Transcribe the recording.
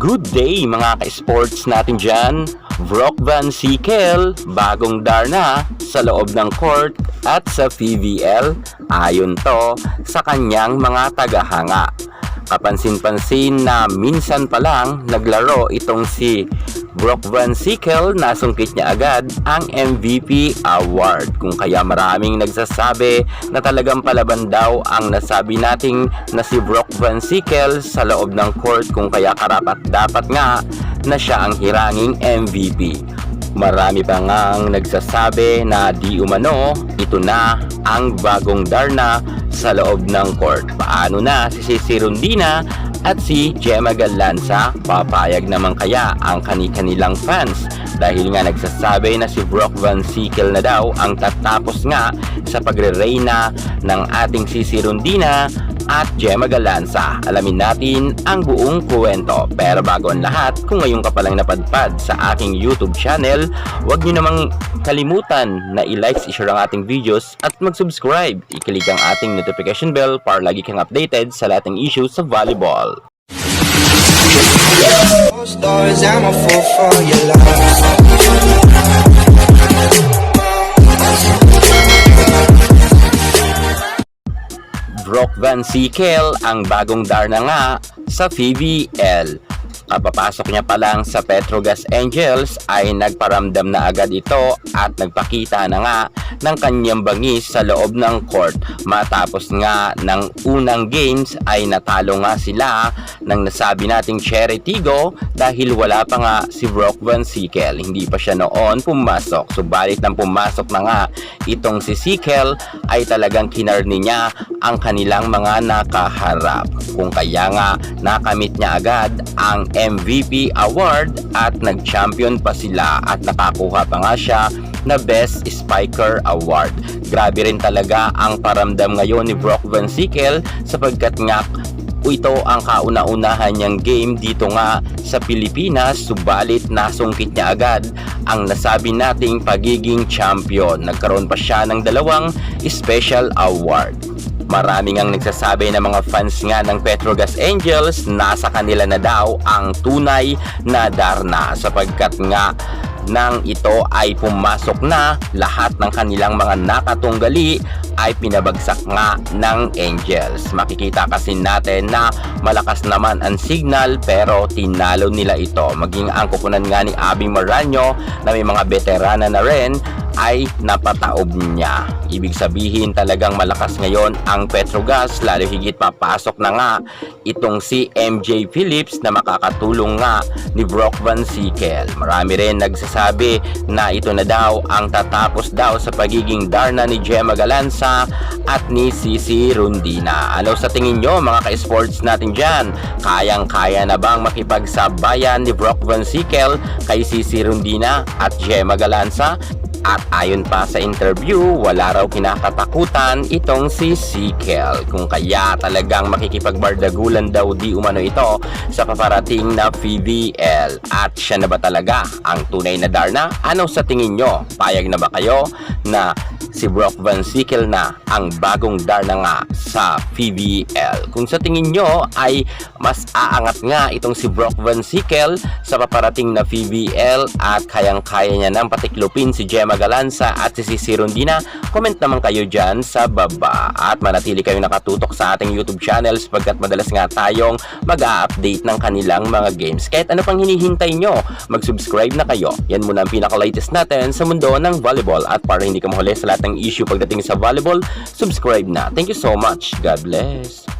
Good day mga ka-sports natin dyan. Brock Van Sikel, bagong Darna sa loob ng court at sa PVL. Ayon to sa kanyang mga tagahanga. Kapansin-pansin na minsan pa lang naglaro itong si Brock Van Sikel nasungkit niya agad ang MVP award. Kung kaya maraming nagsasabi na talagang palaban daw ang nasabi nating na si Brock Van Sikel sa loob ng court kung kaya karapat dapat nga na siya ang hiranging MVP. Marami pa ngang nagsasabi na di umano ito na ang bagong Darna sa loob ng court. Paano na si Rondina at si Gemma Galanza papayag naman kaya ang kani-kanilang fans dahil nga nagsasabi na si Brock Van Sikel na daw ang tatapos nga sa pagre-reyna ng ating Cici Rondina at Gemma Galanza. Alamin natin ang buong kwento. Pero bago ang lahat, kung ngayon ka palang napadpad sa aking YouTube channel, huwag niyo namang kalimutan na i-like, i-share ang ating videos at mag-subscribe. I-click ang ating notification bell para lagi kang updated sa lahat ng issues sa volleyball. Love. Brock Van Sikel ang bagong Darna nga sa PVL. Kapapasok niya pa lang sa Petrogas Angels ay nagparamdam na agad ito at nagpakita na nga ng kanyang bangis sa loob ng court. Matapos nga ng unang games ay natalo nga sila ng nasabi nating Cherry Tigo dahil wala pa nga si Brock Van Sikel. Hindi pa siya noon pumasok. Subalit nang pumasok na nga itong si Sikel ay talagang kinarni niya ang kanilang mga nakaharap. Kung kaya nga nakamit niya agad ang MVP award at nag-champion pa sila at nakakuha pa nga siya na Best Spiker Award. Grabe rin talaga ang paramdam ngayon ni Brock Van Sikel sapagkat nga ito ang kauna-unahan niyang game dito nga sa Pilipinas subalit nasungkit niya agad ang nasabi nating pagiging champion. Nagkaroon pa siya ng dalawang special award. Maraming ang nagsasabi na mga fans nga ng Petrogas Angels nasa kanila na daw ang tunay na Darna sapagkat nga nang ito ay pumasok na lahat ng kanilang mga nakatunggali ay pinabagsak nga ng Angels. Makikita kasi natin na malakas naman ang signal pero tinalo nila ito. Maging ang kupunan nga ni Abing Maranyo na may mga veterana na rin ay napataob niya. Ibig sabihin talagang malakas ngayon ang Petrogas lalo higit papasok na nga itong si MJ Phillips na makakatulong nga ni Brock Van Sikel. Marami rin nagsasabi na ito na daw ang tatapos daw sa pagiging Darna ni Gemma Galanza at ni Cici Rundina. Ano sa tingin nyo mga ka-sports natin dyan? Kayang-kaya na bang makipagsabayan ni Brock Van Sikel kay Cici Rundina at Gemma Galanza? At ayon pa sa interview, wala raw kinakatakutan itong si Sikel. Kung kaya talagang makikipagbardagulan daw di umano ito sa paparating na PVL. At siya na ba talaga ang tunay na Darna? Ano sa tingin nyo? Payag na ba kayo na si Brock Van Sikel na ang bagong Darna nga sa PVL? Kung sa tingin nyo ay mas aangat nga itong si Brock Van Sikel sa paparating na PVL at kayang-kaya niya nang patiklopin si Gemma Galanza at si Cici Rondina, comment naman kayo dyan sa baba. At manatili kayong nakatutok sa ating YouTube channel sapagkat madalas nga tayong mag-a-update ng kanilang mga games. Kahit ano pang hinihintay nyo, mag-subscribe na kayo. Yan muna ang pinaka-latest natin sa mundo ng volleyball. At para hindi ka mahuli sa lahat ng issue pagdating sa volleyball, subscribe na. Thank you so much. God bless.